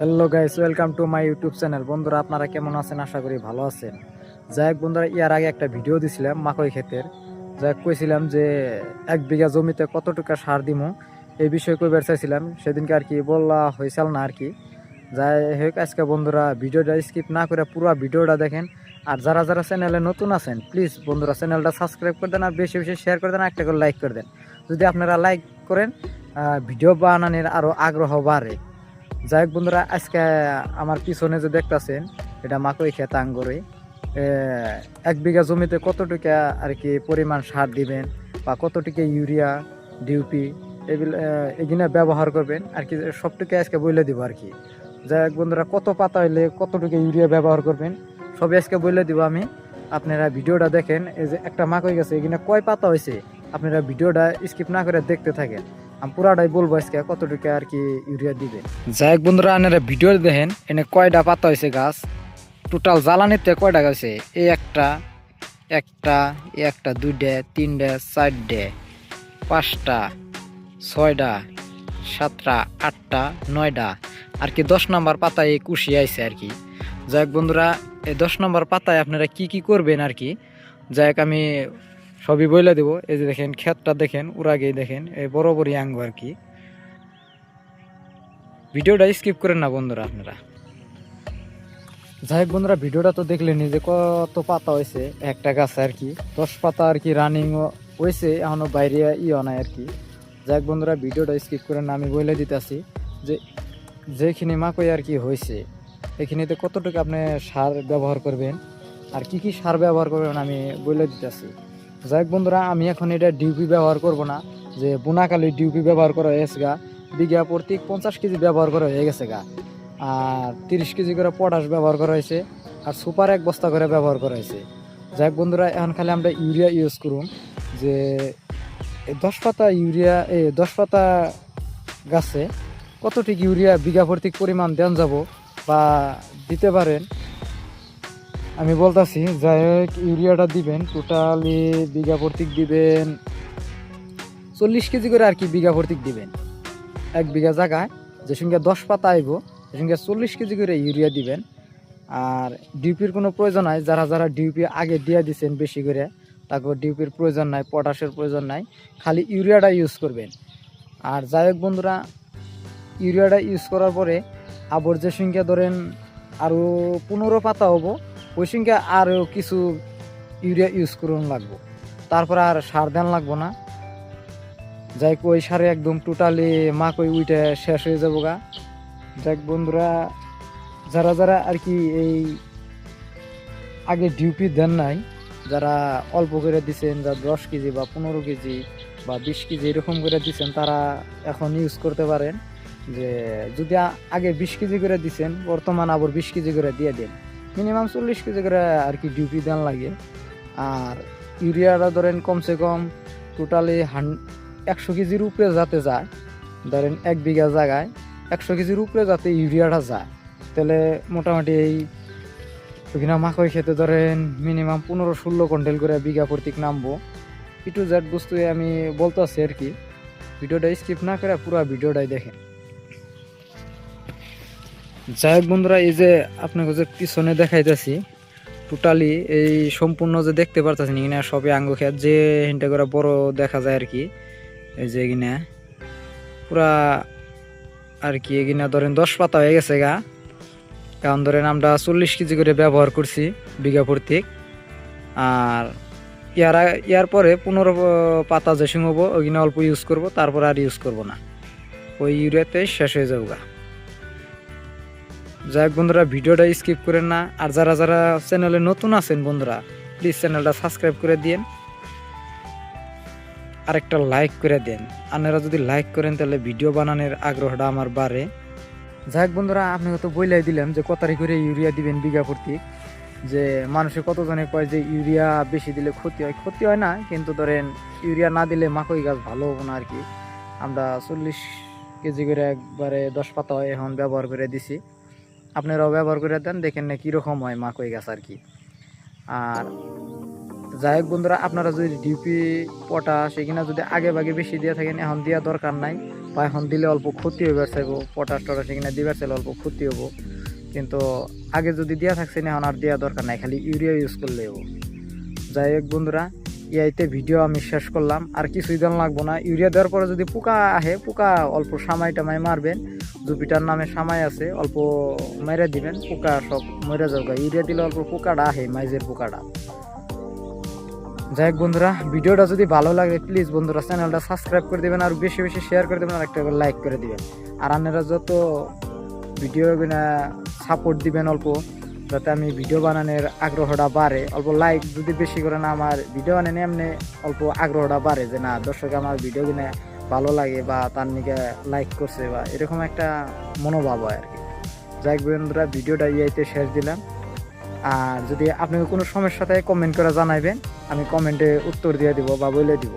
Hello guys welcome to my YouTube channel বন্ধুরা, আপনারা কেমন আছেন? আশা করি ভালো আছেন। যাই হোক বন্ধুরা, ইয়ার আগে একটা ভিডিও দিছিলাম মাকই ক্ষেতের। যাই হোক, কইছিলাম যে এক বিঘা জমিতে কত টাকা সার দিমু? এই বিষয়ে কইবার চাইছিলাম। সেদিনকে আর কি বলা হয়েছিল না আর কি। যাই হোক, আজকে বন্ধুরা ভিডিওটা স্কিপ না করে পুরো ভিডিওটা দেখেন। আর যারা যারা চ্যানেলে নতুন আছেন প্লিজ বন্ধুরা চ্যানেলটা সাবস্ক্রাইব করে দেন আর বেশি বেশি শেয়ার করে দেন, একটা করে লাইক করে দেন। যদি আপনারা লাইক করেন ভিডিও বানানোর আরও আগ্রহ বাড়ে। যাই হোক বন্ধুরা, আজকে আমার পিছনে যে দেখতাছেন, এটা মাকই খেত আঙ্গরে। এক বিঘা জমিতে কত টাকা আর কি পরিমাণ সার দিবেন বা কত টাকা ইউরিয়া ডিউপি এগুলো এগুলো ব্যবহার করবেন? আর কি সবটুকু আজকে বলে দিব আর কি। যাই হোক বন্ধুরা, কত পাতা হইলে কতটুকু ইউরিয়া ব্যবহার করবেন, সবই আজকে বলে দিব আমি। আপনারা ভিডিওটা দেখেন, এই যে একটা মাকই গেছে এখানে কয় পাতা হয়েছে আপনারা ভিডিওটা স্কিপ না করে দেখতে থাকেন। আমি পুরাটাই বলব আজকে কত টাকা আর কি ইউরিয়া দিবে। যাই হোক বন্ধুরা আপনারা ভিডিও দেখেন, এনে কয়টা পাতা হয়েছে গাছ? টোটাল জ্বালানিতে কয়টা গেছে এই একটা একটা একটা, দুইটা, তিনটা, চারটে, পাঁচটা, ছয়টা, সাতটা, আটটা, নয়টা, আর কি দশ নম্বর পাতায় কুশি আইছে আর কি। যাই বন্ধুরা, এই দশ নম্বর পাতায় আপনারা কি কি করবেন আর কি? যাই হোক আমি সবই বইলে দেবো। এই যে দেখেন, ক্ষেতটা দেখেন উড়াগেই দেখেন, এই বড় বড় আঙ্গ আর কি। ভিডিওটা স্কিপ করেন না বন্ধুরা আপনারা। যাই হোক বন্ধুরা, ভিডিওটা তো দেখলেনি যে কত পাতা হয়েছে, একটা গাছে আর কি। দশ পাতা আর কি রানিং হয়েছে, এখনও বাইরে ইও নাই আর কি। যাই বন্ধুরা, ভিডিওটা স্কিপ করেন না, আমি বলে দিতেছি যে যেখানে মাকই আর কি হয়েছে, এখানেতে কতটুকু আপনি সার ব্যবহার করবেন, আর কি কি সার ব্যবহার করবেন আমি বলে দিতেছি। যাই হোক বন্ধুরা, আমি এখন এটা ডিউপি ব্যবহার করব না। যে বোনাকালি ডিউপি ব্যবহার করা হয়েছে গা। বিঘা প্রতি পঞ্চাশ কেজি ব্যবহার করা হয়ে গেছে গা। আর তিরিশ কেজি করে পটাশ ব্যবহার করা হয়েছে। আর সুপার এক বস্তা করে ব্যবহার করা হয়েছে। যাই বন্ধুরা, এখন খালি আমরা ইউরিয়া ইউজ করুন। যে দশ পাতা ইউরিয়া এই দশ পাতা গাছে কতটুকু ইউরিয়া বিঘা প্রতি পরিমাণ দেন যাব বা দিতে পারেন? আমি বলতেছি যাই হোক ইউরিয়াটা দিবেন টোটালি বিঘা প্রতীক দিবেন, চল্লিশ কেজি করে আর কি বিঘা প্রতীক দিবেন। এক বিঘা জায়গায়, যে সঙ্গে দশ পাতা আইব সে সঙ্গে চল্লিশ কেজি করে ইউরিয়া দিবেন। আর ডিউপির কোনো প্রয়োজন নাই, যারা যারা ডিউপি আগে দিয়ে দিচ্ছেন বেশি করে, তারপর ডিউপির প্রয়োজন নাই, পটাশের প্রয়োজন নাই, খালি ইউরিয়াটা ইউজ করবেন। আর যাই হোক বন্ধুরা, ইউরিয়াটা ইউজ করার পরে আবার যে সঙ্গে ধরেন আরও পনেরো পাতা হব ওই সঙ্গে আরও কিছু ইউরিয়া ইউজ করুন লাগবো। তারপরে আর সার দেন লাগবো না। যাই ওই সারে একদম টোটালি মাকই উইটে শেষ হয়ে যাব গা। যাক বন্ধুরা, যারা যারা আর কি এই আগে ডিউপি দেন নাই, যারা অল্প করে দিছেন, যা দশ কেজি বা পনেরো কেজি বা বিশ কেজি এরকম করে দিছেন, তারা এখন ইউজ করতে পারেন। যে যদি আগে বিশ কেজি করে দিছেন, বর্তমান আবার বিশ কেজি করে দিয়ে দেন। মিনিমাম চল্লিশ কেজি করে আর কি ডিউপি দেন লাগে। আর ইউরিয়াটা ধরেন কমসে কম টোটালি হান একশো কেজির উপরে যাতে যায়, ধরেন এক বিঘা জায়গায় একশো কেজির উপরে যাতে ইউরিয়াটা যায়, তাহলে মোটামুটি এই ওইখানে মাকই খেতে ধরেন মিনিমাম পনেরো ষোলো কুইন্টাল করে বিঘা প্রতীক নামবো। ইটু জ্যাট বস্তু আমি বলতে আছি আর কি, ভিডিওটা স্কিপ না করে পুরো ভিডিওটাই দেখেন। যাই হোক বন্ধুরা, এই যে আপনাকে যে পিছনে দেখাইতেছি টোটালি এই সম্পূর্ণ যে দেখতে পারতেছেন কিনা সবই আঙ্গ খেত, যে হিনটা করে বড় দেখা যায় আর কি, এই যে কিনা পুরা আর কি এখানে ধরেন দশ পাতা হয়ে গেছে গা। কারণ ধরেন আমরা চল্লিশ কেজি করে ব্যবহার করছি বিঘা প্রতীক আর ইয়ার ইয়ার পরে পনেরো পাতা যে হব ওইখানে অল্প ইউজ করব, তারপর আর ইউজ করব না। ওই ইউরিয়াতে শেষ হয়ে যাব গা। যাই বন্ধুরা, ভিডিওটা স্কিপ করেন না। আর যারা যারা চ্যানেলে নতুন আছেন বন্ধুরা প্লিজ চ্যানেলটা সাবস্ক্রাইব করে দিন আর একটা লাইক করে দেন। আপনারা যদি লাইক করেন, তাহলে ভিডিও বানানোর আগ্রহটা আমার বাড়ে। যাই হোক বন্ধুরা, আপনাকে তো বইলাই দিলাম যে কত তারিখ করে ইউরিয়া দিবেন বিঘা প্রতি। যে মানুষে কতজনে কয় যে ইউরিয়া বেশি দিলে ক্ষতি হয়? ক্ষতি হয় না, কিন্তু ধরেন ইউরিয়া না দিলে মাকই গাছ ভালো হব না আর কি আমরা চল্লিশ কেজি করে একবারে দশ পাতা এখন ব্যবহার করে দিছি। আপনারাও ব্যবহার করে দেন, দেখেন না কীরকম হয় মাকই গাছ আর কি। আর যাই হোক বন্ধুরা, আপনারা যদি ডিপি পটাশ এখানে যদি আগে ভাগে বেশি দিয়ে থাকেন, এখন দেওয়া দরকার নাই। বা এখন দিলে অল্প ক্ষতি হইবার চাইব পটাশ টটাশ এখানে দিবার চাইলে অল্প ক্ষতি হব কিন্তু আগে যদি দেওয়া থাকছে না এখন আর দেওয়া দরকার নাই, খালি ইউরিয়া ইউজ করলে হব যাই হোক বন্ধুরা ইয়াইতে ভিডিও আমি শেষ করলাম। আর কিছুই দেন লাগবো না। ইউরিয়া দেওয়ার পরে যদি পোকা আহে, পোকা অল্প সামাই টামাই মারবেন। জুপিটার নামে সামাই আছে, অল্প মেরে দিবেন, পোকা সব মরে যাবে। ইউরিয়া দিলে অল্প পোকাটা আহে, মাইজের পোকাটা। যাই হোক বন্ধুরা, ভিডিওটা যদি ভালো লাগে প্লিজ বন্ধুরা চ্যানেলটা সাবস্ক্রাইব করে দিবেন আর বেশি বেশি শেয়ার করে দেবেন আর একটা লাইক করে দিবেন। আর আপনারা যত ভিডিও সাপোর্ট দিবেন অল্প যাতে আমি ভিডিও বানানোর আগ্রহটা বাড়ে। অল্প লাইক যদি বেশি করে না আমার ভিডিও বানানো এমনি অল্প আগ্রহটা বাড়ে যে না, দর্শক আমার ভিডিও কিনে ভালো লাগে বা তার নিকে লাইক করছে বা এরকম একটা মনোভাব হয় আর কি। যাই বন্ধুরা ভিডিওটা ইয়াইতে শেষ দিলাম। আর যদি আপনাকে কোনো সমস্যা থাকে কমেন্ট করে জানাইবেন, আমি কমেন্টে উত্তর দিয়ে দিব বা বলে দিব।